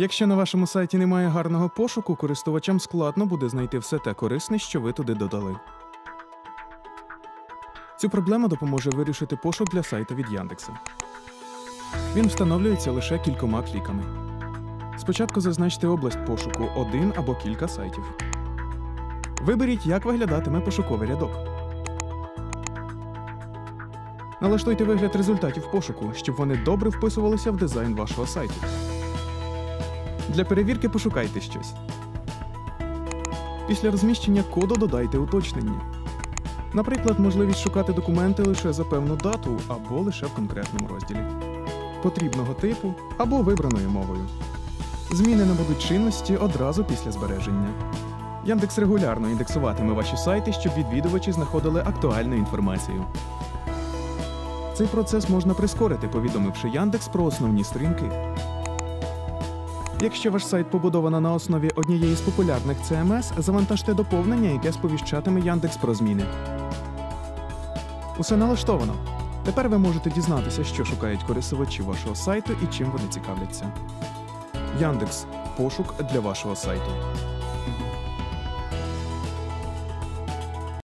Якщо на вашому сайті немає гарного пошуку, користувачам складно буде знайти все те корисне, що ви туди додали. Цю проблему допоможе вирішити пошук для сайта від Яндекса. Він встановлюється лише кількома кліками. Спочатку зазначте область пошуку один або кілька сайтів. Виберіть, як виглядатиме пошуковий рядок. Налаштуйте вигляд результатів пошуку, щоб вони добре вписувалися в дизайн вашого сайту. Для перевірки пошукайте щось. Після розміщення коду додайте уточнення. Наприклад, можливість шукати документи лише за певну дату або лише в конкретному розділі, потрібного типу або вибраною мовою. Зміни набудуть чинності одразу після збереження. Яндекс регулярно індексуватиме ваші сайти, щоб відвідувачі знаходили актуальну інформацію. Цей процес можна прискорити, повідомивши Яндекс про основні сторінки. Якщо ваш сайт побудовано на основі однієї з популярних CMS, завантажте доповнення, яке сповіщатиме Яндекс про зміни. Усе налаштовано. Тепер ви можете дізнатися, що шукають користувачі вашого сайту і чим вони цікавляться. Яндекс пошук для вашого сайту.